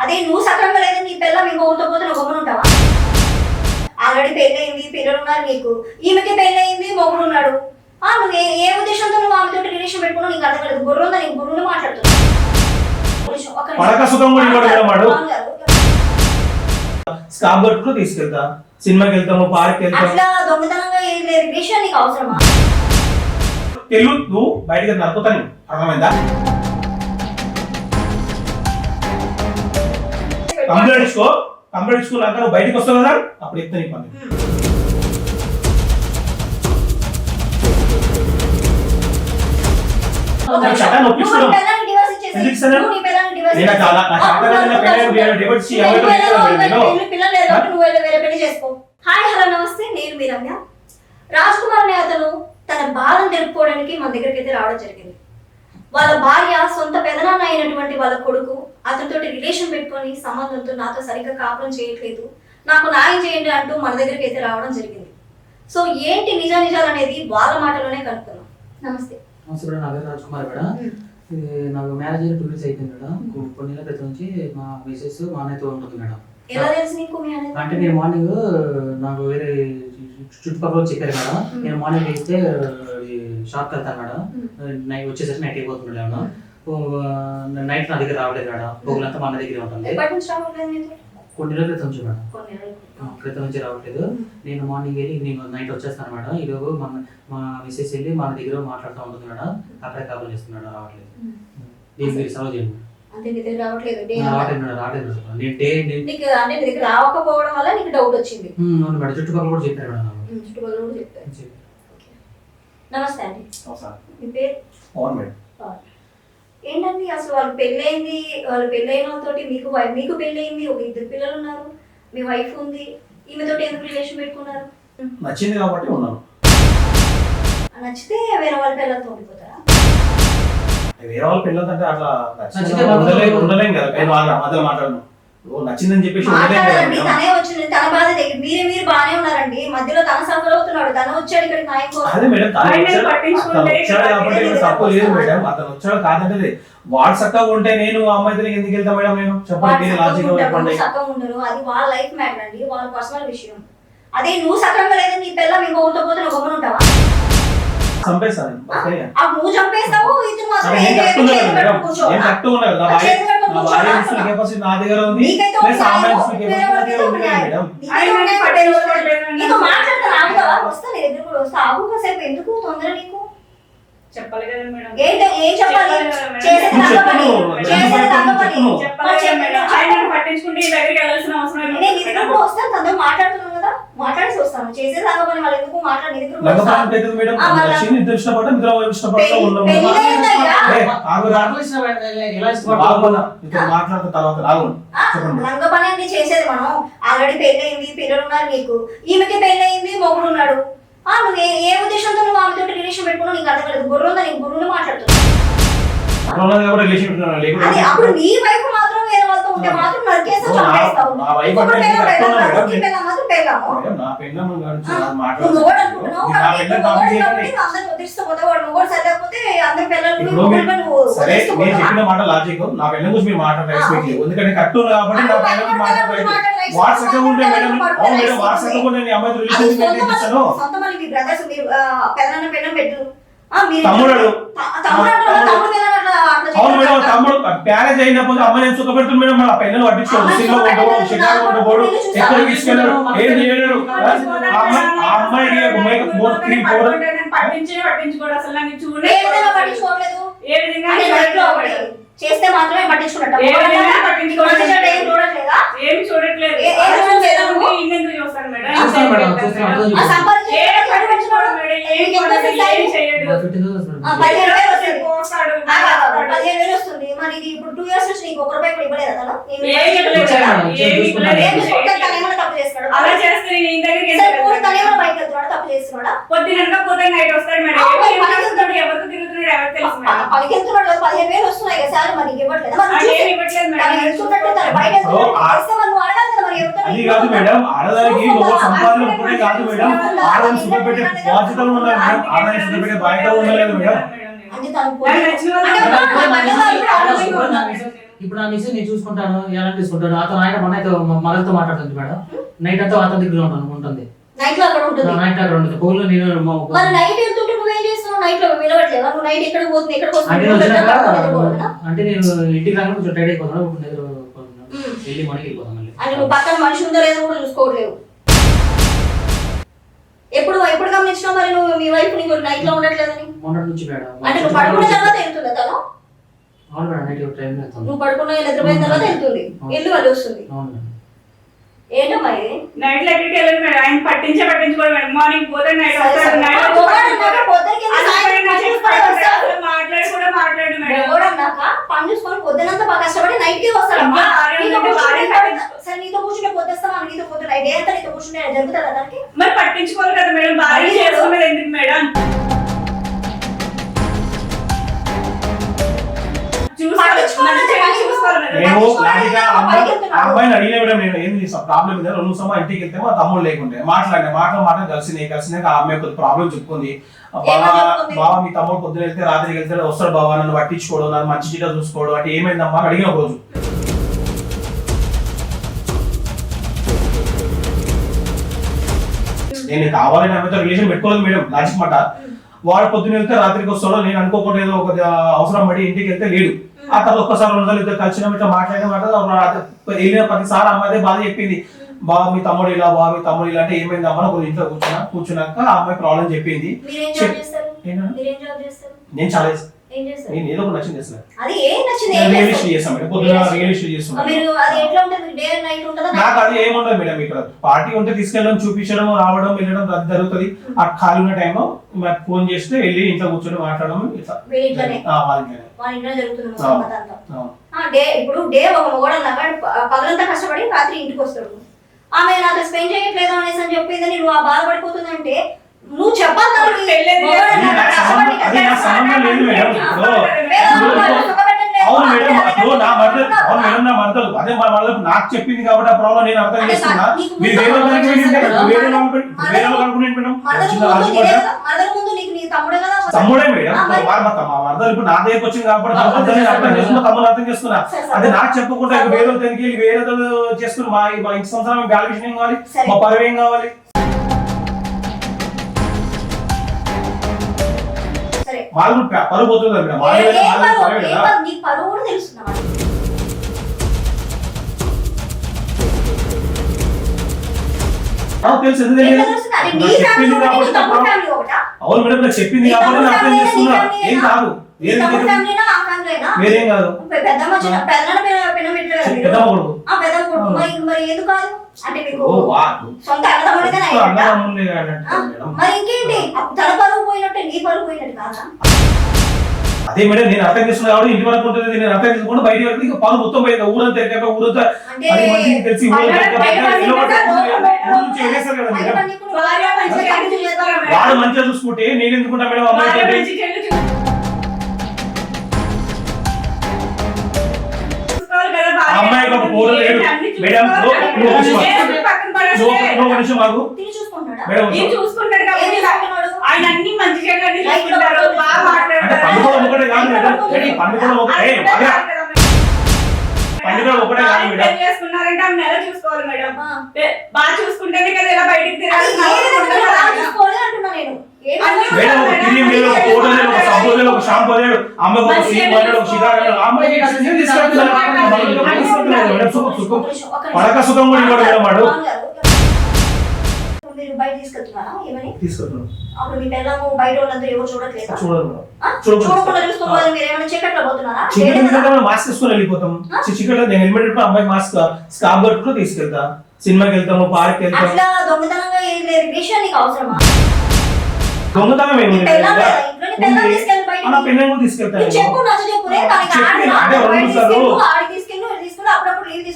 అదే నువ్వు సక్రంగా లేదు నీ పిల్ల ఇంకో ఊరితో పోతే నువ్వు గమ్మున ఉంటావా? ఆల్రెడీ పెళ్ళయింది పిల్లలు ఉన్నారు నీకు. ఈమెకి పెళ్ళయింది మొగుడు ఉన్నాడు. ఆ నువ్వు ఏ ఏ ఉద్దేశంతో నువ్వు ఆమెతో రిలేషన్ పెట్టుకున్నావు నీకు అర్థం కాలేదు. బుర్ర ఉందా నీకు? బుర్రలు మాట్లాడుతున్నావు. కూడా. స్కాప్ తీసుకెళ్తా. సినిమాకి వెళ్తాము పార్క్ వెళ్తాము. అట్లా దొంగతనంగా ఏం లేదు. రిలేషన్ నీకు అవసరమా? తెలుగు బయటకి నరుకుతాను అర్థమైందా? కంప్లైంట్ ఇచ్చుకో కంప్లైంట్ ఇచ్చుకున్నాక నువ్వు బయటకు వస్తావు కదా అప్పుడు నీకు పని చట్టాన్ని ఎందుకు నేను. చాలా- నా హాయ్ హలో నమస్తే. నేను రాజ్ కుమార్ అనే అతను తన బాధను తెలుపుకోవడానికి మన దగ్గరికి అయితే రావడం జరిగింది. వాళ్ళ భార్య సొంత పెదనాన్న అయినటువంటి వాళ్ళ కొడుకు అతనితో రిలేషన్ పెట్టుకొని సంబంధంతో నాతో సరిగ్గా కాపురం చేయట్లేదు. నాకు న్యాయం చేయండి అంటూ మన దగ్గరికి అయితే రావడం జరిగింది. సో ఏంటి నిజ నిజాలు అనేది వాళ్ళ మాటలోనే కనుక్కున్నాం నమస్తే. నమస్తే మేడం నా పేరు రాజ్ కుమార్ మేడం నాకు మ్యారేజ్ అయ్యి టూ ఇయర్స్ అయిపోయింది మేడం. కొన్ని నెలల క్రితం నుంచి మా మిసెస్ మా అన్నయ్యతో ఉంటుంది మేడం. ఎలా తెలుసు నీకు అంటే నేను మార్నింగ్ నాకు వేరే చుట్టుపక్కల చెప్పారు మేడం. నేను మార్నింగ్ వేస్తే షాప్కి వెళ్తాను మేడం. నైట్ వచ్చేసరికి నైట్ అయిపోతుంది మేడం. నైట్ నా దగ్గర రావలేదు మేడం. పొగులంతా మా దగ్గర ఉంటుంది. కొన్ని నెలల క్రితం నుంచి మేడం. క్రితం. నుంచి రావట్లేదు. నేను మార్నింగ్ వెళ్ళి నేను నైట్ వచ్చేస్తాను మేడం. ఈలోపు మన మా మిస్సెస్ వెళ్ళి మన దగ్గర మాట్లాడుతూ ఉంటుంది మేడం. అక్కడే కాపులు చేస్తున్నాడు రావట్లేదు. దీనికి మీరు సర్వ్ చేయండి రావట్లేదు. నేను రావట్లేదు నేను డే నేను రావకపోవడం వల్ల నీకు డౌట్ వచ్చింది. చుట్టుపక్కల కూడా చెప్పారు మేడం చుట్టుపక్కల కూడా చెప్పారు చెప్పారు. ఓకే. నమస్తే అండి అవసరం. మీ పేరు అవును మేడం పవన్. ఏంటండి అసలు వాళ్ళు పెళ్ళైంది వాళ్ళు పెళ్ళైన వాళ్ళతోటి మీకు మీకు పెళ్ళైంది ఒక ఇద్దరు పిల్లలు ఉన్నారు మీ వైఫ్ ఉంది ఈమెతోటి ఎందుకు రిలేషన్ పెట్టుకున్నారు. నచ్చింది కాబట్టి ఉన్నాను నచ్చితే వేరే వాళ్ళ పిల్లలతో ఉండిపోతారా వేరే వాళ్ళ పిల్లలంటే అట్లా నచ్చితే నచ్చింది ఉండలేం కదా నేను వాళ్ళ మాట్లాడను నచ్చిందని చెప్పేసి. తనే వచ్చింది తన బాధ దగ్గర మీరే మీరు బాగానే ఉన్నారండి. మధ్యలో తన సఫర్ అవుతున్నాడు తను వచ్చాడు ఇక్కడ మేడం అతను వచ్చాడు కాదంటే. వాడు చక్కగా ఉంటే నేను ఆ అమ్మాయితో ఎందుకు వెళ్తా మేడం నేను చెప్పండి. లాజిక్ ఉండరు అది వాళ్ళ లైఫ్ మ్యాటర్ అండి వాళ్ళ పర్సనల్ విషయం. అదే నువ్వు సక్రంగా లేదు నీ పిల్ల ఇంకో ఊరితో పోతే నువ్వు గమ్మున ఉంటావా చంపేస్తాను. ఓకే. ఆ నువ్వు చంపేస్తావు ఇతను మాత్రం అరే, ఏం నేను కట్టుకొని కూర్చో. నేను కరెక్ట్ ఉన్నాను నా భార్య నా భార్య ఇన్సులిన్ కెపాసిటీ నా దగ్గర ఉంది. ప్లస్ ఆమె ఇన్సులిన్ కెపాసిటీ నా దగ్గర ఉంది. మేడం. ఆయన పట్టించుకోవట్లేదు. నీతో మాట్లాడతాను ఆగుతావా? వస్తా నీ దగ్గర కూడా వస్తా. ఆగు కాసేపు. ఎందుకు? తొందర నీకు. చెప్పాలి కదా మేడం. ఏంటి ఏం చెప్పాలి. చేసేది తగ్గ పని. చేసేది తగ్గ పని. చెప్పాలి ఆయన పట్టించుకుంటే ఈ దగ్గరికి వెళ్ళాల్సిన అవసరం నేను లేదు దగ్గర కూడా వస్తాను? తనతో మాట్లాడుతున్నాను కదా? మాట్లాడేసి వస్తాను. చేసేది తగ్గ పని వాళ్ళు ఎందుకు మాట్లాడి కూడా చేసేది మనం. ఆల్రెడీ పెళ్ళయింది పిల్లలు ఉన్నారు నీకు. ఈమెకి పెళ్ళయింది మొగుడు ఉన్నాడు. ఆ నువ్వు ఏ ఉద్దేశంతో నువ్వు ఆమెతో రిలేషన్ పెట్టుకున్నావు నీకు అర్థం కాలేదు. బుర్ర ఉందా నీకు మాట్లాడుతున్నావు. కూడా అది అప్పుడు నీ వాళ్ళతో ఉంటే మాత్రం నరికేసి నా- చంపేస్తావు. నా వైఫ్ అంటే మాత్రం పెళ్ళాము. నా నువ్వు అనుకుంటున్నావు. నా పెళ్ళం కంప్లీట్ వాడు మొగోడు అందరి పిల్లలు సరే నేను? చెప్పిన మాట లాజిక్ నా పెళ్ళం గురించి మీరు ఎందుకంటే ఉంది కాబట్టి నా పెళ్ళం వాట్సాప్ ఉంటే మేడం అవును మేడం వాట్సాప్ ఉంటే నేను అమ్మాయి అది రిలేషన్ సొంత మెయింటైన్ చేస్తాను? మళ్ళీ- సొంత మళ్ళీ మీ బ్రదర్స్ మీరు ఆ, పెదనాన్న పెళ్ళం పెట్టు. తమ్ముడు. పిల్లలు అవును మేడం? తమ్ముడు మ్యారేజ్ అయినప్పుడు అమ్మ నేను సుఖపెడుతుంది మేడం? మన పెళ్ళను పట్టించుకోడు సినిమా ఉండవు షికారు చూసి ఎక్కడ తీసుకెళ్ళాడు? ఏం చేయలేడు? ఆ? అమ్మాయి. చేస్తే మాత్రమే పట్టించుకున్నట్టు చూడట్లేదా? చూస్తాను మేడం చూస్తాను మేడం, చూస్తాను. ఆ సంపాదించే ఏ పట్టించుకోవడం పట్టించుకోవడం మేడం ఏం నీకు ఎంత కొనడు, వస్తుంది? ఏం చేయడు మా 15,000 మేడం. ఆ, పదిహేను వేలు వస్తుంది మరి ఇది ఇప్పుడు టూ ఇయర్స్ నుంచి నీకు ఒక రూపాయి కూడా ఇవ్వలేదు అతను అలా చేస్తే నేను దగ్గరికి తప్పు చేస్తున్నాడా? పొద్దుననక పోతే నైట్ వస్తాడు మేడం. ఆ, ఎవరు మరి తిరుగుతున్నాడు తెలుసు కదా, పదిహేను వేలు వస్తున్నాయి కదా సార్ మరి నీకు ఇవ్వట్లేదు? మరి అది మేడం. కదా ఎవరితో ఆడదానికి సంపాదన ఒక్కటే కాదు మేడం. ఆడదాన్ని సుఖపెట్టే బాధ్యతలు ఉండాలి మేడం. ఆడదాన్ని సుఖపెట్టే బాధ్యత ఉండలేదు మేడం. ఇప్పుడు నా మిస్ నేను చూసుకుంటాను ఎలా తీసుకుంటాను అతను ఆయన మన అయితే మదర్తో మాట్లాడుతుంది మేడం. నైట్ అంతా అతని దగ్గర ఉంటాను ఉంటుంది. నైట్లో అక్కడ ఉంటుంది. నైట్ అక్కడ ఉంటుంది. ఫోన్లో నేను మరి నైట్ వెళ్తుంటే నువ్వేం చేస్తున్నావు? నైట్లో నువ్వు నైట్ పోతుంది? అంటే నేను? అంటే ఇంటికి రాగానే కొంచెం టైడ్ అయిపోతాను ఇప్పుడు నిద్రపోతున్నాను. ఉమ్. వెళ్ళి మనకి వెళ్ళిపోతాం మళ్ళీ. అంటే నువ్వు పక్కన మనిషి ఉందో లేదో కూడా చూసుకోవట్లేవు ఎప్పుడు ఎప్పుడు గమనించినావు మరి నువ్వు మీ వైఫ్ నీకు నైట్లో ఉండట్లేదని? మొన్నటి నుంచి మేడం. అంటే నువ్వు పడుకున్న తర్వాత వెళ్తుందా తను? అవును మేడం నైట్ టైం నువ్వు పడుకున్న నిద్రపోయిన తర్వాత వెళ్తుంది. వెళ్ళి వాళ్ళు వస్తుంది అవును మేడం. ఏంటమ్మా ఇది నైట్లో ఎక్కడికి వెళ్ళదు మేడం. ఆయన పట్టించే పట్టించుకోడు మేడం. మార్నింగ్ పోతే నైట్ వస్తాడు. నైట్. మాట్లాడి కూడా మాట్లాడు మేడం. ఎవడన్నాక పని చూసుకొని పొద్దునంతా బాగా కష్టపడి నైట్కి వస్తాడమ్మా నీతో కూర్చుంటే సరే నీతో కూర్చుంటే పొద్దుస్తామా నీతో పొద్దున డే అంతా నీతో కూర్చుంటే జరుగుతుందా దానికి? మరి పట్టించుకోవాలి కదా మేడం. అయ్యో. అమ్మాయిని అడిగిన నేను ఏం చేస్తాను ప్రాబ్లం ಇದೆ రెండు సమయం ఇంటికి వెళ్తే మా తమ్ముడు లేకుండే. మాట్లాడిన మాటలు మాటలు కలిసినాయి కలిసినాక ఆ అమ్మాయి కొద్ది ప్రాబ్లం చెప్పుకుంది. బావా? బావా మీ తమ్ముడు పొద్దున వెళ్తే రాత్రికి వెళ్తే వస్తాడు బావా నన్ను పట్టించుకోడు నన్ను మంచి చీట చూసుకోడు అంటే ఏమైందమ్మా అడిగిన రోజు. నేను కావాలని ఆమెతో రిలేషన్ పెట్టుకోలేదు మేడం లాజిక్ మాట. వాడు పొద్దున వెళ్తే రాత్రికి వస్తాడో నేను అనుకోకుండా ఏదో ఒక అవసరం పడి ఇంటికి వెళ్తే లేడు. ఆ తర్వాత ఒక్కసారి రెండు రోజులు ఇద్దరు కలిసిన ఇట్లా మాట్లాడిన వెళ్ళిన ప్రతిసారి అమ్మాయి బాధ చెప్పింది. బావ మీ తమ్ముడు ఇలా బావ మీ తమ్ముడు ఇలా అంటే ఏమైంది అమ్మ? ఒక ఇంట్లో కూర్చున్నా కూర్చున్నాక ఆ అమ్మాయి ప్రాబ్లం చెప్పింది. నేను చాలా నేను ఏదో ఒకటి నచ్చింది చేస్తాను అది ఏం నచ్చింది ఏం రియల్ చేస్తారు? ఎస్టేట్ చేస్తాను మేడం. పొద్దున Real estate. రియల్ ఎస్టేట్ ఆ, చేస్తున్నాను మీరు అది ఎట్లా ఉంటుంది? డే నైట్ ఉంటుందా? నాకు అది ఏముండదు మేడం ఇక్కడ. పార్టీ ఉంటే తీసుకెళ్ళడం చూపించడం రావడం వెళ్ళడం అది జరుగుతుంది. ఆ ఖాళీ ఉన్న టైంలో మాకు ఫోన్ చేస్తే వెళ్ళి ఇంట్లో కూర్చొని మాట్లాడడం ఇట్లా వాళ్ళ ఇంట్లో జరుగుతుంది డే ఇప్పుడు డే ఒక మొగడన్నాక పగలంతా కష్టపడి రాత్రి ఇంటికి వస్తాడు. ఆమె నాకు స్పెండ్ చేయట్లేదు అనేసి అని చెప్పిందని నువ్వు ఆ బాధపడిపోతుందంటే నువ్వు చెప్పాలి అది నా అన్నాక సంబంధం- కష్టపడి అది నా సంబంధం లేదు మేడం. ఇప్పుడు వేరే ఇప్పుడు వాళ్ళు సుఖపెట్టట్లేదు. అవును మేడం అదే ఇప్పుడు నా మరదలు అదే అవును మేడం నా మరదలు అదే మా మరదలు నాకు చెప్పింది కాబట్టి ఆ ప్రాబ్లం నేను అర్థం చేస్తున్నా మీరు వేరే వాళ్ళకి. వేరే. వాళ్ళకి వాళ్ళకి తమ్ముడే మేడం. ఆ, మరి- వారు మా తమ్మ- మా మరదలు ఇప్పుడు నా దగ్గరకు వచ్చింది కాబట్టి అర్థం చేసుకున్నా. తమ్ముడు అర్థం చేసుకున్నా. సరే. అదే నాకు చెప్పకుండా వేరే దగ్గరికి వేరే చేసుకుని మా ఇంటి సంవత్సరం వాల్యుయేషన్ ఏం కావాలి. మా పరువు ఏం కావాలి? సరే పరువు పోతుంది కదా వాళ్ళు పరువు? కదా? నీ పరువు కూడా మరి? నాకు తెలుసు ఎందుకు తెలియదు నాకు చెప్పింది కాబట్టి నాకు? అవును మేడం నాకు చెప్పింది కాబట్టి నేను అర్థం చేస్తున్నా? ఏం కాదు? వేరేం కాదు పెద్దమ్మ మీరు? పెద్దమ్మ కొడుకు పెద్దమ్మ కొడుకు. మరి మరి ఎందుకు కాదు అంటే మీకు ఓ వా సొంత అన్నదమ్ముడిగానే అయ్యిందా? అన్నదమ్ములే ఆ, అన్నట్టు మేడం. మరి ఇంకేంటి? అప్పుడు తన పరువు పోయినట్టే నీ పరువు పోయినట్టు కాదా? అదే మేడం నేను అర్థం చేస్తున్నా కాబట్టి ఇంటి వరకు ఉంటుంది. నేను అర్థం చేసుకుంటే బయట వరకు ఇంకా పాలు మొత్తం పోయింది ఊరంతా ఎక్కడ ఊరంతా అంటే పది మందికి తెలిసి. వాడు మంచిగా చూసుకుంటే నేను ఎందుకుంటా మేడం? అమ్మాయి అమ్మాయికి ఒక నిమిషం. లేదు, మేడం ఏం చూసుకుంటాడు? ఏం కాబట్టి చూసుకుంటున్నాడు? ఆయన అన్ని మంచి పండుగ ఒకటే కాదు మేడం. ఒకటే. పండుగ ఒకటే కాదు మేడం. చేసుకున్నారంటే ఆమె నెల చూసుకోవాలి మేడం? బాగా చూసుకుంటేనే కదా ఇలా బయటికి మేడం ఒక క్రీమ్ లేదు ఒక పౌడర్ లేదు ఒక సబ్బు లేదు ఒక షాంపూ లేదు అమ్మకి ఒక సీమ్ ఒక లేదు మేడం సుఖం. పడక సుఖం కూడా ఇవ్వడు మేడం వాడు. మీరు బయట తీసుకెళ్తున్నారా ఏమని? తీసుకెళ్తున్నాడు అప్పుడు మీ పిల్లలు బయట వాళ్ళంతా ఎవరు చూడట్లేదా? చూడకుండా చూసుకోవాలి మీరు ఏమైనా చీకట్లో పోతున్నారా? ఎందుకంటే మాస్క్ వెళ్ళిపోతాం. చికెన్ నేను హెల్మెట్ పెట్టుకుని అమ్మాయి మాస్క్ స్కార్ఫ్ కట్టుకుని తీసుకెళ్తా. సినిమాకి వెళ్తాము పార్క్ వెళ్తాం అట్లా దొంగతనంగా ఏం లేదు. విషయం నీకు అవసరమా? దొంగతనం తీసుకెళ్తాను చెప్పు నచ్చ చెప్పు. అప్పుడప్పుడు లీవ్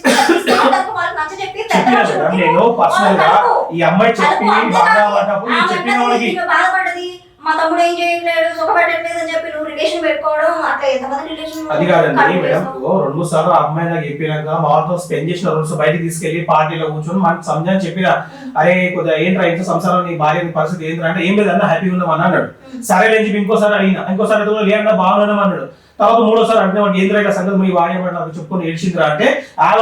వాళ్ళకి నచ్చ చెప్పి ఉంటే నేను పర్సనల్గా ఈ అమ్మాయి చెప్పి కలుపు, అంతే బాగా కానీ పడ్డప్పుడు నేను ఆమె చెప్పిన వాళ్ళకి బాధపడ్డది. మా తమ్ముడు ఏం సుఖపెట్టట్లేదు అని చెప్పి నువ్వు రిలేషన్ పెట్టుకోవడం అట్లా ఎంతమంది రిలేషన్ అది కాదండి మేడం. రెండు మూడు సార్లు ఆ అమ్మాయి నాకు చెప్పినాక వాళ్ళతో స్పెండ్ చేసిన రోజు బయటికి తీసుకెళ్ళి పార్టీలో కూర్చొని మనకి సంజాని చెప్పిన అరే కొద్దిగా ఏంట్రా ఇంట్లో సంసారం నీ భార్య నీ పరిస్థితి ఏంట్రా అంటే ఏం లేదన్న హ్యాపీగా ఉన్నాం అని అన్నాడు. సరే అని చెప్పి ఇంకోసారి అడిగిన ఇంకోసారి అడిగిన లేదన్నా బాగున్నాం అన్నాడు. తర్వాత మూడోసారి అంటే ఏంద్రా ఇలా సంగతి మీ వాయమని నాకు చెప్పుకొని ఏడ్చిందిరా అంటే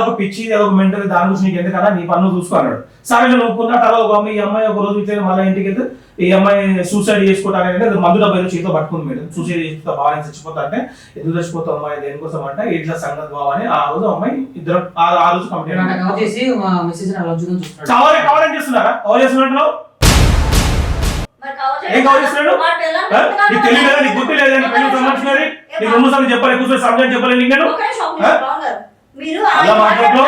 ఒక పిచ్చి ఒక మెంటల్ దాని గురించి నీకు ఎందుకన్నా నీ పన్ను చూసుకో అన్నాడు. సరే నేను ఒప్పుకున్నా తర్వాత ఒక అమ్మాయి ఈ అమ్మాయి ఒక రోజు ఇట్లా మళ్ళీ ఇంటికి వెళ్తే ఈ అమ్మాయి సూసైడ్ చేసుకోవడానికి అది మందు డబ్బా ఏదో చేతితో పట్టుకుంది మేడం. సూసైడ్ చేసుకుంటా బాగా చచ్చిపోతా అంటే ఎందుకు చచ్చిపోతావు అమ్మాయి దేనికోసం అంటే ఇట్లా సంగతి బావ అని ఆ రోజు అమ్మాయి ఇద్దరు ఆ రోజు కంప్లైంట్ చేసి మెసేజ్ చేస్తున్నారా? కావాలి చేస్తున్నట్టు ఏం కవర్ చేస్తున్నాడు? మాట ఎలా ఆ? నీకు తెలియదు కదా నీకు గుర్తు లేదా? నీకు పెళ్ళి సంబంధించినది నీకు రెండు సార్లు చెప్పాలి కూర్చొని సమయం చెప్పాలి నీకు నేను? ఒకే నిమిషం, ఒక్క ఆ? నిమిషం, రావు గారు. మీరు అలా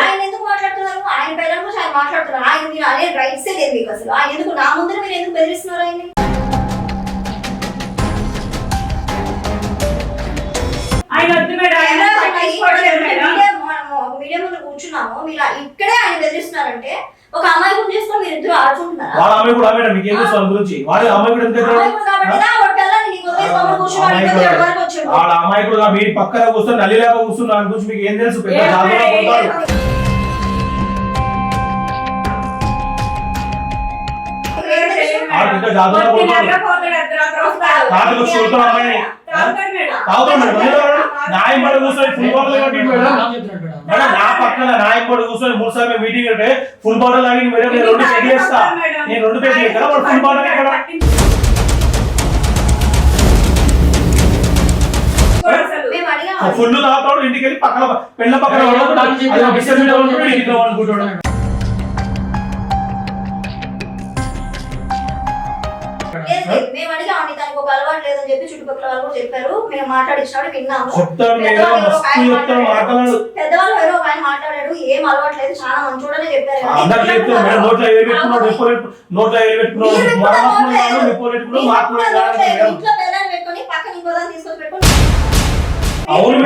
ఆయన ఎందుకు మాట్లాడుతున్నారు? ఆయన పిల్లల గురించి ఆయన మాట్లాడుతున్నారు. ఆయన మీరు అనే రైట్సే లేదు మీకు అసలు. ఆయన ఎందుకు నా ముందర మీరు ఎందుకు బెదిరిస్తున్నారు ఆయన్ని? ఆయన వద్దు మేడం. ఆయన కెమెరా పట్టించుకోవట్లేదు మేడం. మీడియా మనము ఒక మీడియా ముందు కూర్చున్నాము. మీరు ఇక్కడే ఆయన బెదిరిస్తున్నారంటే ఒక అమ్మాయి గురించి చేసుకొని మీరు ఇద్దరు ఆడుకుంటున్నారా? వాళ్ళ అమ్మాయి కూడా మేడం మీకు ఏం తెలుసు వాళ్ళ గురించి? వాళ్ళ అమ్మాయి కూడా ఎంత. వాళ్ళ అమ్మాయి కూడా మీ పక్కన కూర్చొని నల్లిలాగా కూర్చుని దాని గురించి మీకు ఏం తెలుసు? పెద్ద. ఏం ఆ పెద్ద చూడతాం అమ్మాయిని. తాగుతాడు మేడం. తాగుతాం మేడం పడి కూర్చొని ఫుల్ బాటిల్ కొట్టి మేడం? మేడం నా పక్కన న్యాయం పడి కూర్చొని మూడు సార్లు మీటింగ్ అంటే ఫుల్ బాటిల్ తాగి మేడం నేను రెండు పెగ్గులు వేస్తా నేను రెండు పెగ్గులు ఎక్కడ వాడు ఫుల్ బాటిల్ ఎక్కడ? ఫుల్ తాగుతాడు ఇంటికి వెళ్ళి పక్కన పెళ్ళ పక్కన ఇంట్లో అనుకుంటాడు మేము అడిగామండి ఒక అలవాటు లేదని చెప్పి చుట్టుపక్కల వాళ్ళు కూడా చెప్పారు. మేము విన్నాము. పెద్దవాళ్ళు ఎవరో ఒక ఆయన మాట్లాడాడు ఏం అలవాటు లేదు చాలా మంచోడనే చెప్పారు ఇంట్లో పెట్టుకొని పక్కన తీసుకొని పెట్టుకొని అవును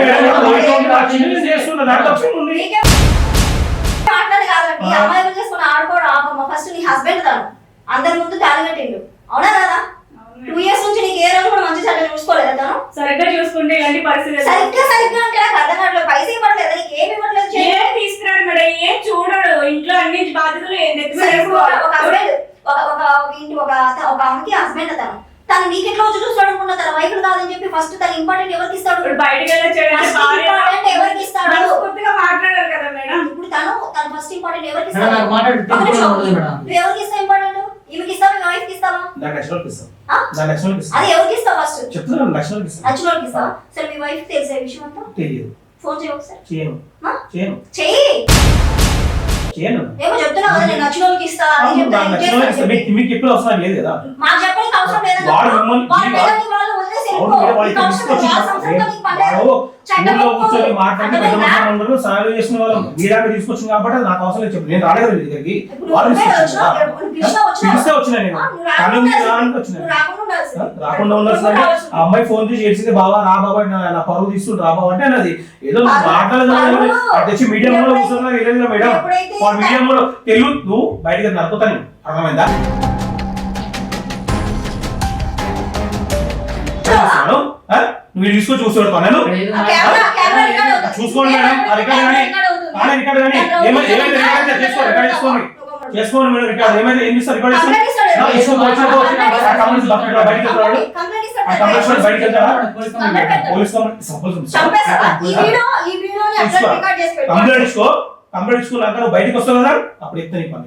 అమ్మాయి చేసుకొని ఆడుకోవడం ఆపమ్మ. ఫస్ట్ నీ హస్బెండ్ తను. అందరి ముందు తాళి కట్టిండు. అవునా కదా టూ. ఇయర్స్ నుంచి నీకు ఏ రోజు కూడా మంచి చెడ్డ చూసుకోలేదా తను సరిగ్గా చూసుకుంటే ఇలాంటి పరిస్థితి సరిగ్గా సరిగ్గా అంటే నాకు అర్థం కావట్లేదు. పైసలు ఇవ్వట్లేదు? నీకు ఏమి ఇవ్వట్లేదు ఏం తీసుకురాడు మేడం? ఏం చూడడు. ఇంట్లో అన్ని బాధ్యతలు ఒక-. హస్బెండ్ ఒక ఒక ఇంటి ఒక అత- ఒక ఆమెకి హస్బెండ్ తను తను నీకు ఎట్లా వచ్చి చూస్తాడు అనుకున్నా? తన వైఫ్ కాదని చెప్పి ఫస్ట్ తన ఇంపార్టెంట్ ఎవరికి ఇస్తాడు? బయటికి important ఎవరికి ఇస్తాడు? మనస్ఫూర్తిగా మాట్లాడారు కదా మేడం. ఇప్పుడు తను తన ఫస్ట్ ఇంపార్టెంట్ ఎవరికి ఇస్తాడు? ఎవరికి ఇస్తావు ఇంపార్టెంట్ ఈమెకి ఇస్తావా మీ వైఫ్కి ఇస్తావా నాకు వాళ్ళకి ఇస్తాను? నాకు వాళ్ళకి ఇస్తాను అది ఎవరికి ఇస్తావు ఫస్ట్ చెప్తున్నాను వాళ్ళకి ఇస్తాను వాళ్ళకి ఇస్తావా సరే మీ వైఫ్ తెలిసే విషయం అంతా? తెలియదు. ఫోన్ చేయి ఒకసారి. చేయను? చేయను. చెయ్యి! చేయను. ఏమో చెప్తున్నావు కదా నేను నచ్చిన వాళ్ళకి ఇస్తా అని అవును, చెప్తా, నాకు ఏం నచ్చిన చేస్తావు? వాళ్ళకి ఇస్తాను చెప్పి. మీకు ఎప్పుడు అవసరం లేదు కదా. మాకు చెప్పడానికి అవసరం లేదని వాడు. మిమ్మల్ని- కూర్చొని మాట్లాడి పెద్ద చేసిన వాళ్ళు. మీరాగా తీసుకొచ్చింది కాబట్టి అది నాకు అవసరం లేదు. చెప్పు నేను రాలేదు దగ్గరికి. వాళ్ళు. పిలిస్తే వచ్చినా రాకుండా వచ్చినా. ఆ అమ్మాయి ఫోన్ చేసి ఏడ్చింది బావా రా బాబా నా పరువు తీసుకుని రా బాబా అంటే అన్నది. ఏదో మాట్లాడదు. అది తెచ్చి మీడియం లో కూర్చున్నా వెళ్ళదు మేడం. తెలుగు నువ్వు బయటకి నరుకుతాను. అర్థమైందా? నువ్వు తీసుకొని చూసి నేను? ఆ కెమెరా కెమెరా రికార్డ్ అవుతుంది. చూసుకోండి మేడం ఆ రికార్డ్ కానీ రికార్డ్ అవుతుంది. ఆడ రికార్డ్ కానీ ఏమైతే ఏమైతే రికార్డ్ అయితే చేసుకోండి రికార్డ్ చేసుకోండి చేసుకోండి మేడం రికార్డ్. ఏమైతే ఏం ఇస్తారు రికార్డ్ బయటకు వెళ్తాడు. కంప్లైంట్ ఆ ఇస్తాడు. కంప్లైంట్ బయటకు వెళ్తాడా? కంప్లైంట్ పోలీస్ కంప్లైంట్ ఇచ్చుకో నువ్వు బయటకు వస్తావు కదా అప్పుడు ఎత్తే నీ పని.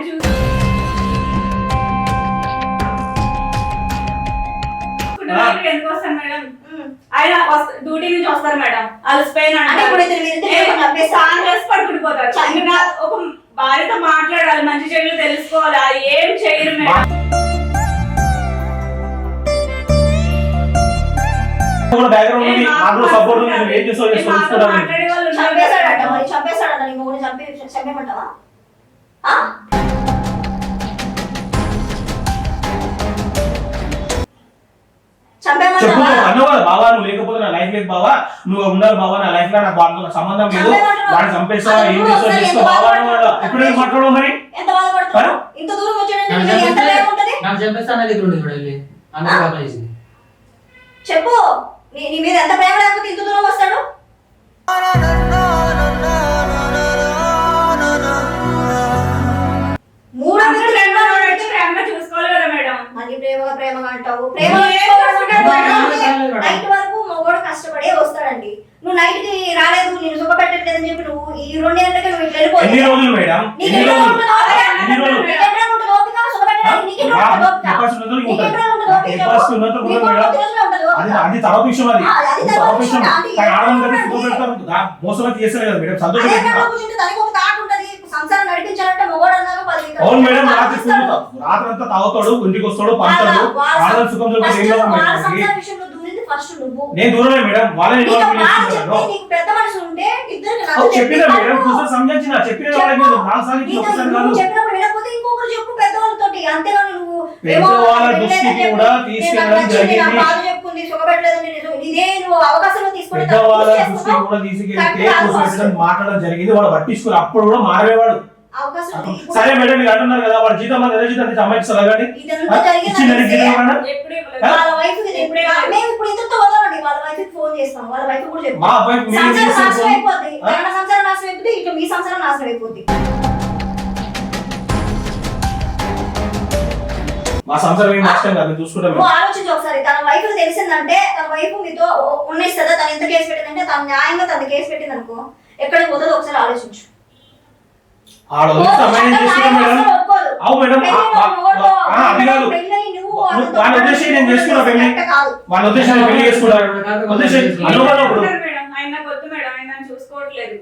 వస్తారు మేడం. అలసిపోయిన ఒక భార్యతో మాట్లాడాలి మంచి చెడులు తెలుసుకోవాలి అది ఏం చేయరు మేడం. బ్యాక్గ్రౌండ్ ఉంది మాకు సపోర్ట్ ఉంది నువ్వు ఏం చేసావు చంపేశాడంట. మరి చంపేశాడంట నీ మొగుడు చంపి చంపేమంటావా చెప్పు చంపేమంటావా అన్నావు కదా బావా నువ్వు లేకపోతే నా లైఫ్ లేదు బావా. నువ్వు ఉండాలి బావా నా లైఫ్లో నాకు నాకు సంబంధం లేదు? వాడిని చంపేస్తావా? ఏం చేస్తావు ఎంత బావా అని బాధపడుతున్నావు? వాడు. ఎప్పుడు ఏం మాట్లాడవు మరి? ఇంత దూరం చేసింది. చెప్పు. నీ నీ మీద ఎంత ప్రేమ లేకపోతే ఇంత దూరం వస్తాడు? ప్రేమగా ప్రేమగా అంటావు. ప్రేమ? నైట్ వరకు మగోడు కష్టపడే వస్తాడండి. నువ్వు నైట్కి రాలేదు నేను సుఖపెట్టట్లేదని చెప్పి నువ్వు ఈ రెండు గంటలకి నువ్వు ఇట్లా ఎన్ని వెళ్ళిపోయి రోజులు మేడం? ఎన్ని రోజులు? ఎన్ని రోజులు? అది. అది తర్వాత విషయం తర్వాత విషయం. మోసం చేస్తారు కదా మేడం. సంతోషం సంసారం నడిపించాలంటే మొగోడు అన్నాక పది. అవును మేడం రాత్రి. ఫుల్ రాత్రి అంతా తాగుతాడు ఇంటికి వస్తాడు పంతాడు వాళ్ళ సుఖం విషయంలో దూరింది ఫస్ట్ నువ్వు. నేను దూరమే మేడం వాళ్ళని నీకు ఇన్వాల్వ్ చేస్తున్నాను నీకు పెద్ద మనసు ఉంటే ఇద్దరికి నచ్చ చెప్పిన మేడం కూర్చొని సంజాయించిన చెప్పిన వాళ్ళకి. నాలుగు సార్లు నీకు ఒకసారి కాదు. చెప్పినప్పుడు వినకపోతే ఇంకొకరు చెప్పు పెద్దవాళ్ళతోటి. అంతేగాని నువ్వు పెద్ద ఏమో వాళ్ళ నాకు దృష్టికి కూడా తీసుకెళ్ళడం నాకు నచ్చింది, నా ఇదే నువ్వు మాట్లాడడం జరిగింది వాడు పట్టించుకుని అప్పుడు కూడా మారేవాడు సరే మేడం మీరు అంటున్నారు కదా వాడు జీతం అంత జీతం ఇచ్చిందని? ఎప్పుడు ఇవ్వలేదు. వాళ్ళ వైఫ్ ఇంతతో వదలండి. వాళ్ళ వైఫ్ ఫోన్ చేస్తాం మా సంసారం ఏం నష్టం కాదు చూసుకుంటాం నువ్వు ఆలోచించు ఒకసారి తన వైఫ్ తెలిసిందంటే తన వైఫ్ మీతో ఉన్నిస్తుందా? తను ఎంత కేసు పెట్టిందంటే తను న్యాయంగా తన కేసు పెట్టింది అనుకో ఎక్కడికి పోతుందో ఒకసారి ఆలోచించు. అవు మేడం. అది కాదు. వాని ఉద్దేశం నేను చేసుకున్నా కాదు. వాళ్ళ ఉద్దేశం పెళ్ళి ఉద్దేశం చూసుకోవట్లేదు.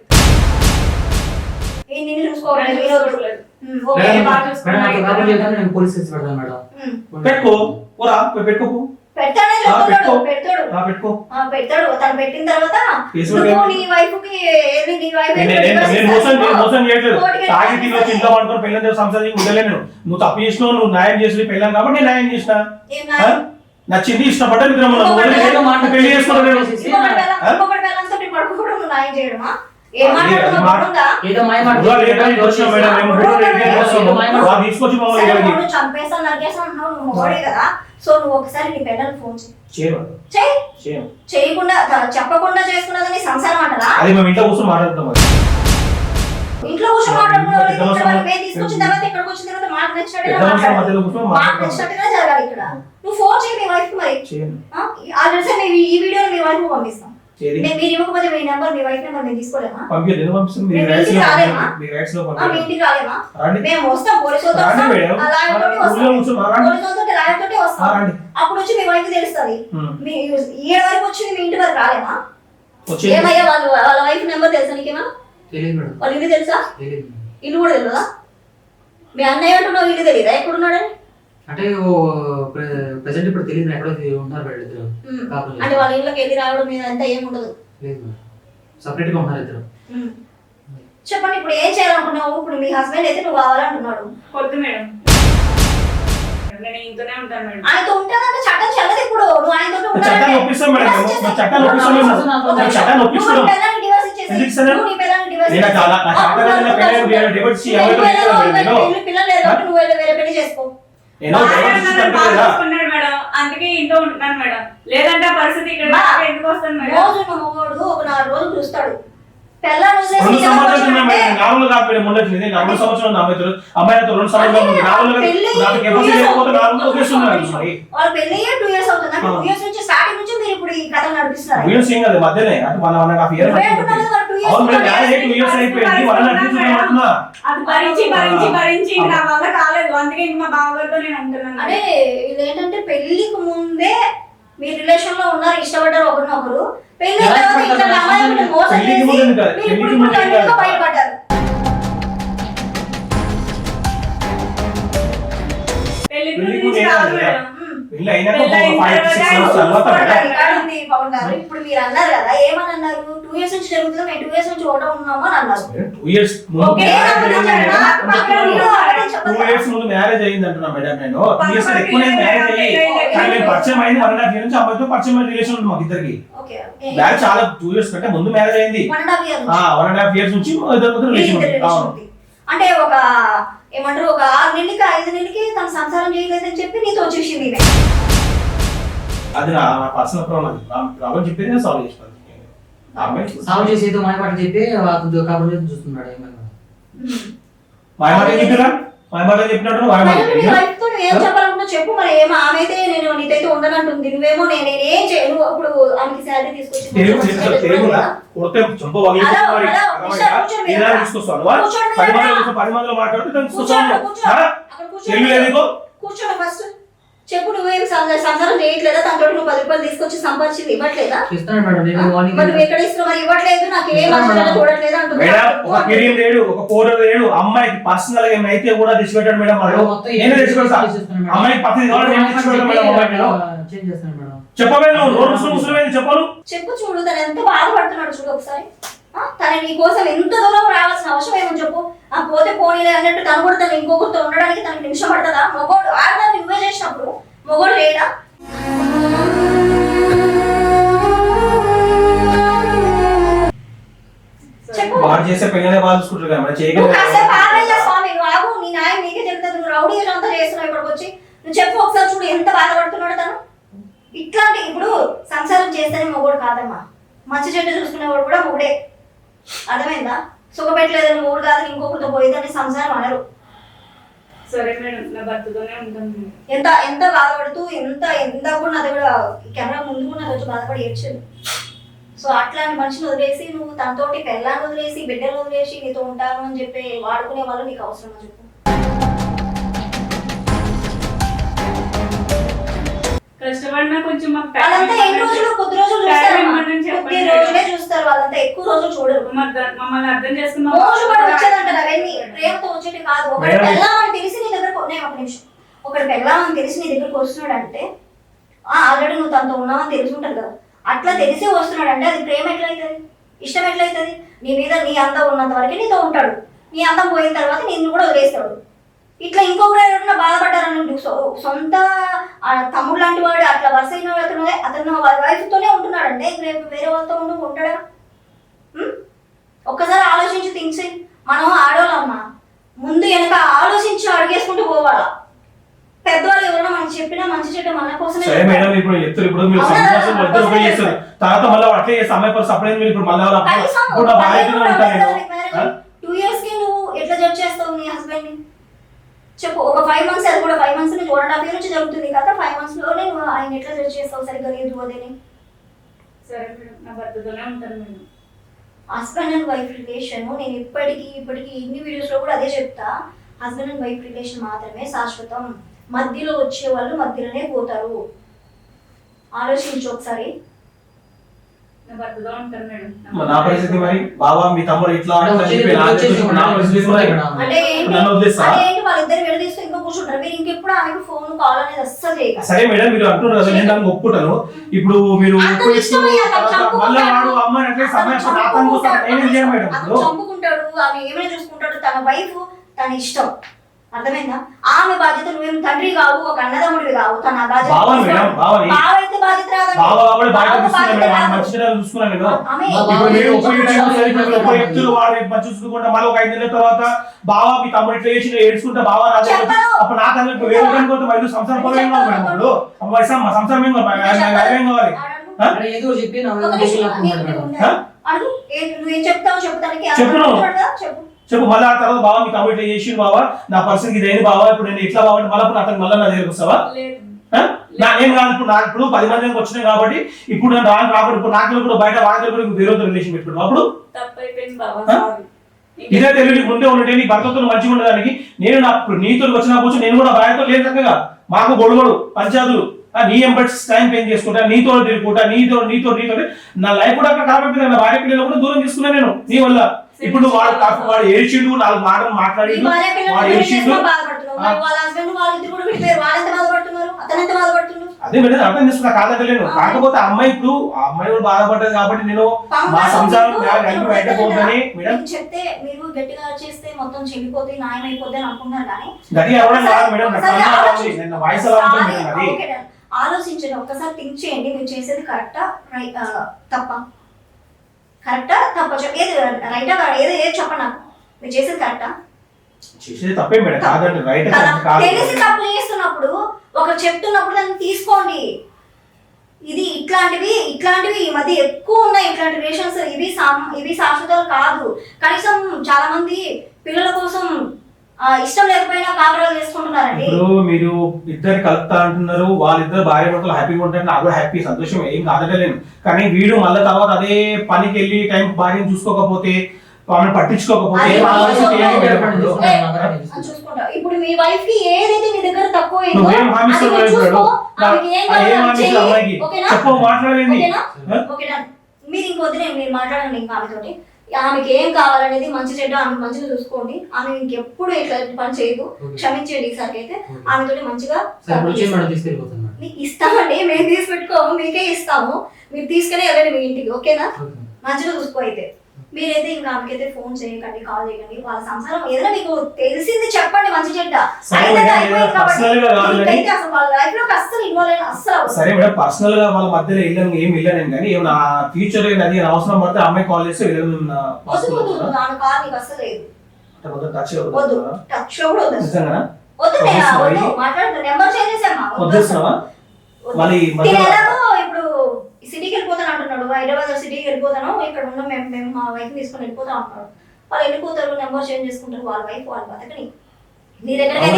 చూసుకోవట్లేదు. నేను పోలీస్ కేసు పెడతాను మేడం. పెట్టుకో పోరా పెట్టుకోకు పెడతాడే చెప్తున్నాడు. పెడతాడు పెట్టుకో పెడతాడు తను పెట్టిన తర్వాత నువ్వు. నీ వైఫ్కి వైఫ్ తాగి ఇంట్లో పడుకొని పెళ్ళని సంసారం నువ్వు తప్పు చేసినావు నువ్వు న్యాయం చేసి పెళ్ళాను కాబట్టి నేను న్యాయం చేసిన? నచ్చింది ఇష్టపడ్డా మాట పెళ్ళి చేసుకున్నాను మాట- మాట చంపేస్తాను నరికేస్తాను అంటున్నావు నువ్వు మొగోడే కదా. సో నువ్వు ఒకసారి నీ ఫోన్ చేయి. చేయకుండా చెప్పకుండా చేసుకున్నదని సంసారం అంటారా అది మేము ఇంట్లో కూర్చొని మాట్లాడుతాం ఇంట్లో తీసుకొచ్చిన తర్వాత ఇక్కడికి వచ్చిన తర్వాత నచ్చినట్టుగా నచ్చినట్టుగా జరగాలి ఇక్కడ. నువ్వు ఫోన్ చేయి మీ వైఫ్ మరి. ఈ వీడియోని మీ వైఫ్ పంపిస్తాం. చేయదు మేము మీరు ఇవ్వకపోతే మీ నెంబర్ మీ వైఫ్ నెంబర్ మేము తీసుకోలేమా? పంపించదు ఎందుకు పంపిస్తుంది మీ మేము రైట్స్లో ఇంటికి రాలేమా? మీ రైట్స్లో ఆ, మీ పంపించండి ఇంటికి రాలేమా? రండి. మేము వస్తాం పోలీసులతో రండి వస్తాం లాయర్ తోటి వస్తాం. లాయర్ తోటి అప్పుడు వచ్చి మీ వైఫ్ తెలుస్తుంది. మీ ఏడు వరకు వచ్చింది మీ ఇంటి వరకు రాలేమా? ఏమయ్యా వాళ్ళు వాళ్ళ వైఫ్ నెంబర్ తెలుసా నీకేమా? తెలియదు మేడం. వాళ్ళ ఇల్లు తెలుసా? ఇల్లు కూడా తెలియదా మీ అన్నయ్య అంటున్నావు ఇల్లు తెలియదా ఎక్కడున్నాడు? అంటే ఓ ప్రెసెంట్ ఇప్పుడు తెలియదు ఎక్కడో ఉన్నారు మేడం ఇద్దరు. కాపులు. అంటే వాళ్ళ ఇళ్ళకి వెళ్ళి రావడం మీద అంతా ఏం ఉండదు. లేదు. మేడం సపరేట్గా ఉన్నారు ఇద్దరు. చెప్పండి ఇప్పుడు ఏం చేయాలనుకున్నావు? ఇప్పుడు మీ హస్బెండ్ అయితే నువ్వు కావాలంటున్నాడు. వద్దు మేడం. నేను ఇంతనే ఉంటాను ఆయనతో ఉంటానంటే చట్టం చెల్లదు ఇప్పుడు. నువ్వు ఆయనతో చట్టాన్ని ఒప్పిస్తాం చట్టాన్ని ఒప్పిస్తాం చట్టాన్ని డివోర్స్ చేయాలి. నువ్వు చేసుకో డైవర్స్ నన్ను అందుకే ఇంట్లో ఉంటున్నాను మేడం. లేదంటే ఆ పరిస్థితి ఇక్కడ ఎందుకు వస్తాను మేడం? రోజు ఒక నాలుగు రోజులు చూస్తాడు. రెండు సంవత్సరాలు నాలుగు సంవత్సరాలు అమ్మాయితో. సంవత్సరాలు నాలుగు నాకు లేకపోతే నాలుగు మరి. వీడియోస్ ఏం కాదు మధ్యనే. అంటే వన్ అండ్ హాఫ్ ఇయర్ అవును మేడం. మ్యారేజ్ టూ ఇయర్స్ అయిపోయింది. వన్ అండ్ హాఫ్ ఇయర్స్ అది భరించి భరించి. భరించి. నా వల్ల కాలేదు. అందుకే మా బావగారితో నేను పెళ్ళికి ముందే మీ రిలేషన్లో ఉన్నారు ఇష్టపడ్డారు ఒకరినొకరు పెళ్ళి తర్వాత ఇట్లా? అమ్మాయి మోసం చేసి మీరు ఇప్పుడు ఇప్పుడు. బయటపడ్డారు పెళ్ళి గురించి కాదు మేడం. పెళ్ళి అయినాక ఇప్పుడు మీరు అన్నారు కదా ఏమని అన్నారు? టూ ఇయర్స్ నుంచి జరుగుతుంది? మేము టూ ఇయర్స్ నుంచి ఒకటే ఉన్నాము అని అన్నారు. టూ ఇయర్స్ ముందు మ్యారేజ్ అయింది టూ ఇయర్స్ ముందు మ్యారేజ్ అంటున్నా మేడం నేను. టూ ఇయర్స్ ఎక్కువ మ్యారేజ్ అయ్యి కానీ పరిచయం అయింది వన్ అండ్ హాఫ్ ఇయర్ నుంచి అమ్మాయితో పరిచయం అయిన రిలేషన్ ఉంది మాకు ఇద్దరికి. చాలా టూ ఇయర్స్ కంటే ముందు మ్యారేజ్ అయింది. వన్ అండ్ హాఫ్ ఇయర్స్ నుంచి? ఇద్దరు రిలేషన్. ఉంది. అంటే ఒక ఏమంటారు ఒక ఆరు నెలలకి ఐదు నెలలకి తను సంసారం చేయలేదని చెప్పి నీతో వచ్చేసింది ఈమె. అది నా పర్సనల్ ప్రాబ్లం చెప్పేది నేను సాల్వ్ అమ్మాయి సాల్వ్ చేసి ఏదో మాయమాట చెప్పి అతను చూస్తున్నాడు చెప్పినట్టు ఏం చెప్పు మరి ఏమో? ఆమె అయితే నేను నీతైతే ఉండనంటుంది. నువ్వేమో నేను నేనేం చేయను అప్పుడు ఆమెకి శాలరీ తీసుకొచ్చి? కూర్చోండి ఫస్ట్ చెప్పు నువ్వేం సంసారం చేయట్లేదా? తనతో నువ్వు పది రూపాయలు తీసుకొచ్చి సంపాదించింది ఇవ్వట్లేదా? నువ్వు ఎక్కడ ఇస్తున్నావు? మరి ఇవ్వట్లేదు నాకు ఏం అవసరం. చూడట్లేదు ఒక కిరీం లేడు అమ్మాయికి పర్సనల్గా అయితే కూడా తెచ్చిపెట్టాడు మేడం నేనే. అమ్మాయికి పత్తి చెప్పవే నువ్వు చెప్పను. చెప్పు చూడు తను ఎంత బాధపడుతున్నాడు చూడు ఒకసారి. ఆ, తను నీ కోసం ఎంత దూరం రావాల్సిన అవసరం ఏమో చెప్పు. ఆ పోతే పోనీలే అన్నట్టు తను కూడా తను ఇంకొకరితో ఉండడానికి తనకి నిమిషం పడుతుందా? మగోడు ఆడదాన్ని నువ్వే చేసినప్పుడు మగోడు లేడా? చెప్పు. వాడు చేసే పెళ్ళనే వాళ్ళు చూసుకుంటారు కదా స్వామి నువ్వు ఆగు నీ నీకే చెప్తుంది నువ్వు రౌడీ అంతా చేస్తున్నావు ఇక్కడికి వచ్చి. నువ్వు చెప్పు ఒకసారి చూడు ఎంత బాధపడుతున్నాడు తను? ఇట్లాంటి ఇప్పుడు సంసారం చేస్తేనే మొగుడు కాదమ్మా. మంచి చెడ్డ చూసుకునేవాడు కూడా మొగుడే. అర్థమైందా? సుఖపెట్టలేదని మూడు కాదు ఇంకొకరితో పోయేదని సంసారం అనరు. సరే మేడం నా భర్తతోనే ఉంటాను మేడం. ఎంత ఎంత బాధపడుతూ ఎంత ఎంత కూడా నాది కూడా కెమెరా ముందు కూడా నాకు వచ్చి బాధపడి ఏడ్చింది సో అట్లాంటి మనిషిని వదిలేసి నువ్వు తనతోటి పెళ్ళాన్ని వదిలేసి బిడ్డలు వదిలేసి నీతో ఉంటాను అని చెప్పి వాడుకునే వాళ్ళు నీకు అవసరం అని కష్టపడినా కొంచెం మాకు టైం వాళ్ళంతా ఎన్ని రోజులు కొద్ది రోజులు టైం చూస్తారు కొద్ది చెప్పండి. రోజులే చూస్తారు వాళ్ళంతా ఎక్కువ రోజులు చూడరు. మమ్మల్ని మమ్మల్ని అర్థం చేసుకున్న రోజు కూడా వచ్చేదంటారు అవన్నీ ప్రేమతో వచ్చేటి కాదు. ఒకటి మేడం. పెళ్ళామని తెలిసి నీ దగ్గరకు నేను ఒక నిమిషం. ఒకటి పెళ్ళామని తెలిసి నీ దగ్గరకు వస్తున్నాడు అంటే ఆల్రెడీ నువ్వు తనతో ఉన్నావని తెలిసి ఉంటుంది కదా. అట్లా తెలిసి వస్తున్నాడు అంటే అది ప్రేమ ఎట్లయితుంది? ఇష్టం ఎట్లయితుంది? నీ మీద నీ అందం ఉన్నంత వరకు నీతో ఉంటాడు. నీ అందం పోయిన తర్వాత నిన్ను కూడా వదిలేస్తాడు. ఇట్లా ఇంకొకరు ఎవరైనా బాధపడ్డారని సొంత తమ్ముడు లాంటి వాడు అట్లా వరుస అయిన అతను అతను వైఫ్ తోనే ఉంటున్నాడంటే ఇంక రేపు వేరే వాళ్ళతో ఉండి ఉంటాడా? ఒక్కసారి ఆలోచించి థింగ్స్ మనం ఆడవాళ్ళమ్మా ముందు వెనక ఆలోచించి అడిగేసుకుంటూ పోవాలా? పెద్దవాళ్ళు ఎవరైనా మనకి చెప్పినా మంచి చెడ్డ మన కోసమే సరే చెప్తారు. మేడం ఇప్పుడు చెప్తారు ఇప్పుడు మీరు అవునా? సంవత్సరం ఇద్దరు ఒకటే చేస్తారు తర్వాత మళ్ళీ అట్లే చేస్తే అమ్మాయి పరిస్థితి అప్పుడే మీరు ఇప్పుడు మళ్ళీ వాళ్ళ- కనీసం ఇప్పుడు నా బాధ్యతగా ఉంటాను నేను ఆ? టూ ఇయర్స్కి నువ్వు ఎట్లా జడ్జ్ చేస్తావు నీ హస్బెండ్ని? చెప్పు ఒక ఫైవ్ మంత్స్ అది కూడా ఫైవ్ మంత్స్ నుంచి వన్ అండ్ హాఫ్ ఇయర్ నుంచి జరుగుతుంది కదా ఫైవ్ మంత్స్లోనే ఆయన ఎట్లా జడ్జ్ చేస్తావు సరిగ్గా లేదు అదని సరే మేడం నా భర్తతోనే ఉంటాను madam husband and wife relation నేను ఇప్పటికీ ఇప్పటికీ ఇన్ని వీడియోస్లో కూడా అదే చెప్తా. హస్బెండ్ అండ్ వైఫ్ రిలేషన్ మాత్రమే శాశ్వతం. మధ్యలో వచ్చే వాళ్ళు మధ్యలోనే పోతారు. ఆలోచించు ఒకసారి. నా పరిస్థితి మరి? బాబా మీ తమ్ముడు ఇట్లా నా పరిస్థితి నన్ను వదిలేస్తా సరే మేడం మీరు అంటున్నారు కదా నేను దాన్ని ఒప్పుకుంటాను. ఇప్పుడు మీరు మళ్ళీ. వాడు అమ్మాయి సమయం కోసం మేడం? చంపుకుంటాడు ఆమె ఏమైనా చూసుకుంటాడు తన వైఫ్ తన ఇష్టం. అర్థమైందా? ఆమె బాధ్యత నువ్వేం తండ్రి కావు ఒక అన్నదమ్ముడివి కావు. తన బాధ్యత బావని మేడం బావని బావ అయితే బాధ్యత రాదండి. బావ కాబట్టి బాధ్యత బావ తీసుకున్నాను బాధ్యత మేడం వాడు రాదు. మంచి చెడ్డలు చూసుకున్నాను నేను ఆమె బావ ఇప్పుడు మీరు బావ ఒక్క బావ వీడియో సరే ఇప్పుడు బావ ఒక్క వ్యక్తులు వాడు మంచి చూసుకుంటా మళ్ళీ ఒక ఐదు నెలల తర్వాత బావ మీ తమ్ముడు ఇట్లా చేసి ఏడ్చుకుంటా బావ నా దగ్గర వచ్చి, చెప్పను. అప్పుడు నా తల్లి ఇప్పుడు వేరే అనుకోతే మరి సంసారం పొలం ఏం కావాలి మేడం ఇప్పుడు? అప్పుడు వయసు మా సంసారం ఏం కావాలి? ఏం కావాలి? అడుగు. ఆ? అరే ఏదో చెప్పి నా ఒక నిమిషం, నాకు నీ- మేడం. నీ ఆ? అడుగు. ఏ- నువ్వేం చెప్తావు చెప్పు తనకి చెప్పను. అడుగుతున్నాడు కదా, చెప్పు. చెప్పు మళ్ళీ ఆ తర్వాత బావ మీ తమ్ముడు ఇట్లా చేసి బావ నా పరిస్థితి ఇదేంటి బావ ఇప్పుడు నేను ఇట్లా బావ మళ్ళీ అతను మళ్ళీ నా దగ్గరకు వస్తావా? నా నేను కాదు ఇప్పుడు నాకు ఇప్పుడు పది మంది వచ్చినాయి కాబట్టి ఇప్పుడు నేను రాను కాబట్టి ఇప్పుడు నాకు కూడా బయట వాళ్ళతో కూడా వేరే రిలేషన్ పెట్టుకున్నావు అప్పుడు? ఇదే తెలియదు ముందే ఉంటే నీ భర్తతో మంచిగా ఉండడానికి నేను నా నీతో వచ్చిన కూర్చొని నేను కూడా బాధ్యత లేదు చక్కగా. మాకు గొడవడు ఆ నీ ఎంబటి టైం స్పెండ్ చేసుకుంటా నీతో తిరుగుకుంటా నీతో నీతో నీతో. నా లైఫ్ కూడా అక్కడ ఖరాబ్ అయిపోయింది నా భార్య పిల్లలు కూడా దూరం చేసుకున్నా నేను నీ వల్ల. ఇప్పుడు వాడు కాస్త వాడు ఏడ్చిండు నాలుగు మాటలు పిల్లలు వాడు ఏడ్చిండు. అదే మేడం అర్థం చేసుకున్నా కాదంటలేను కాకపోతే అమ్మాయి ఇప్పుడు ఆ అమ్మాయి కూడా బాధపడ్డది కాబట్టి నేను మా సంసారం బయట పోతుందని మేడం. చెప్తే మీరు గట్టిగా చేస్తే మొత్తం చెల్లిపోతే న్యాయం అయిపోద్ది అని అనుకుంటున్నారు కానీ గట్టిగా ఎవరైనా కాదు మేడం ఒకసారి. నిన్న వాయిస్ అలా ఉంటుంది మేడం అది. ఆలోచించండి. ఒక్కసారి థింక్ చేయండి. మీరు చేసేది కరెక్టా? తప్ప? కరెక్టా? తప్ప ఏది రైటా ఏది ఏది చెప్పండి నాకు మీరు చేసేది కరెక్టా? చేసేది తప్పే మేడం. కాదండి రైట్ తెలిసి తప్పు చేస్తున్నప్పుడు ఒకరు చెప్తున్నప్పుడు దాన్ని తీసుకోండి. ఇది ఇట్లాంటివి ఇట్లాంటివి ఈ మధ్య ఎక్కువ ఉన్నాయి. ఇట్లాంటి రిలేషన్స్ ఇవి ఇవి శాశ్వతాలు కాదు. కనీసం చాలా మంది పిల్లల కోసం ఇష్టం లేకపోయినా కాపురాలు చేసుకుంటున్నారండి? ఇప్పుడు మీరు ఇద్దరు కలుపుతా అంటున్నారు వాళ్ళిద్దరు భార్య భర్తలు హ్యాపీగా ఉంటారు నాకు కూడా హ్యాపీ సంతోషం ఏం కాదటలేను కానీ వీడు మళ్ళీ తర్వాత అదే పనికి వెళ్ళి టైం భార్యను చూసుకోకపోతే ఆమెను పట్టించుకోకపోతే ఇప్పుడు? మీ వైఫ్కి ఏదైతే మీ దగ్గర తక్కువ నువ్వేం హామీ చెప్పు మీరు ఇంకొద్దు మీరు మాట్లాడండి ఇంకా ఆమెతోటి. ఆమెకి ఏం కావాలనేది మంచి చెడ్డ ఆమె మంచిగా చూసుకోండి. ఆమె ఇంకెప్పుడు ఇట్లా పని చేయదు. క్షమించండి ఈసారికి అయితే. ఆమెతోటి మంచిగా మీకు ఇస్తామండి మేము తీసి పెట్టుకోము మీకే ఇస్తాము. మీరు తీసుకుని వెళ్ళండి మీ ఇంటికి ఓకేనా? ఓకే. మంచిగా చూసుకో అయితే. మీరైతే ఇంకా ఆమెకైతే ఫోన్ చేయకండి కాల్ చేయకండి. వాళ్ళ సంసారం ఏదైనా మీకు తెలిసింది చెప్పండి మంచి చెడ్డ. అసలు వాళ్ళ లైఫ్లోకి అస్సలు ఇన్వాల్వ్ అయిన అస్సలు అవసరం సరే మేడం పర్సనల్గా వాళ్ళ మధ్యలో వెళ్ళాను ఏం వెళ్ళాను కానీ ఏమైనా ఫ్యూచర్ అది అవసరం పడితే అమ్మాయి కాల్ చేస్తే వెళ్ళాను వద్దు వద్దు వద్దు, కాల్ నీకు అస్సలు లేదు. టచ్ వద్దు లో కూడా వద్దు. వద్దు నేను వద్దు, వద్దు. మాట్లాడుతున్నా నెంబర్ చేంజ్ చేసామా వద్దేస్తున్నావా మళ్ళీ సిటీకి వెళ్ళిపోతాను అంటున్నాడు. హైదరాబాద్ సిటీకి వెళ్ళిపోతాను ఇక్కడ ఉన్న మేము మేము మా వైఫ్ తీసుకొని వెళ్ళిపోతాం అంటున్నాడు. వాళ్ళు వెళ్ళిపోతారు నెంబర్ చేంజ్ చేసుకుంటారు. వాళ్ళ వైఫ్ వాళ్ళ బతకని. నీ దగ్గర కదా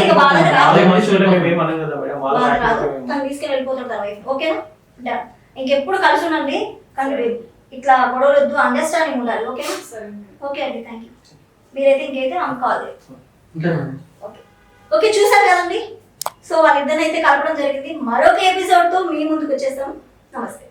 తను తీసుకెళ్ళి వెళ్ళిపోతాడు తన వైఫ్ ఓకేనా? డన్ ఇంకెప్పుడు కలిసి ఉండండి. కానీ ఇట్లా గొడవలు వద్దు అండర్స్టాండింగ్ ఉండాలి. ఓకేనా? ఓకే అండి. థ్యాంక్ యూ మీరైతే ఇంకైతే ఆమె కాల్ చేయండి. ఉంటాను మేడం. ఓకే. ఓకే చూసారు కదండి? సో వాళ్ళిద్దరిని అయితే కలపడం జరిగింది. మరొక ఎపిసోడ్తో మీ ముందుకు వచ్చేస్తాం. నమస్తే.